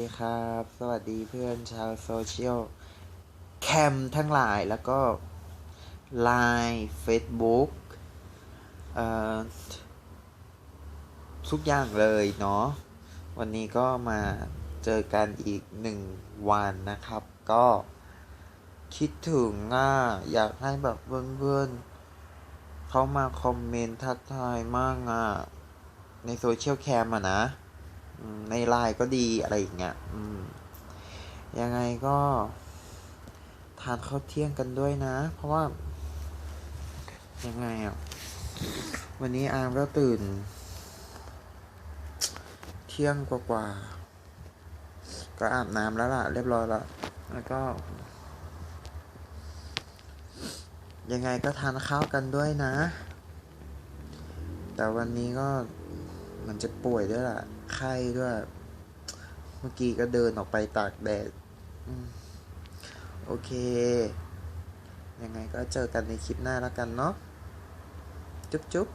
สวัสดีครับ สวัสดีเพื่อนชาวโซเชียลแคมทั้งหลายแล้วก็ Line Facebook เอ่อทุกอย่างเลยเนาะวันนี้ก็มาเจอกันอีกหนึ่งวันนะครับ ก็คิดถึงอะอยากให้แบบเพื่อนๆเขามาคอมเมนต์ทักทายมากอะในโซเชียลแคมอะนะ ในไลน์ก็ดีอะไรอย่างเงี้ยยังไงก็ ทานข้าวเที่ยงกันด้วยนะ เพราะว่า ยังไงอะ วันนี้อาร์มก็ตื่น เที่ยงกว่าๆก็อาบน้ำแล้วล่ะ เรียบร้อยแล้วแล้วก็ ยังไงก็ทานข้าวกันด้วยนะ แต่วันนี้ก็ มันจะป่วยด้วยล่ะ ไข้ด้วย เมื่อกี้ก็เดินออกไปตากแดดโอเค ยังไงก็เจอกันในคลิปหน้าแล้วกันเนาะ จุ๊บจุ๊บ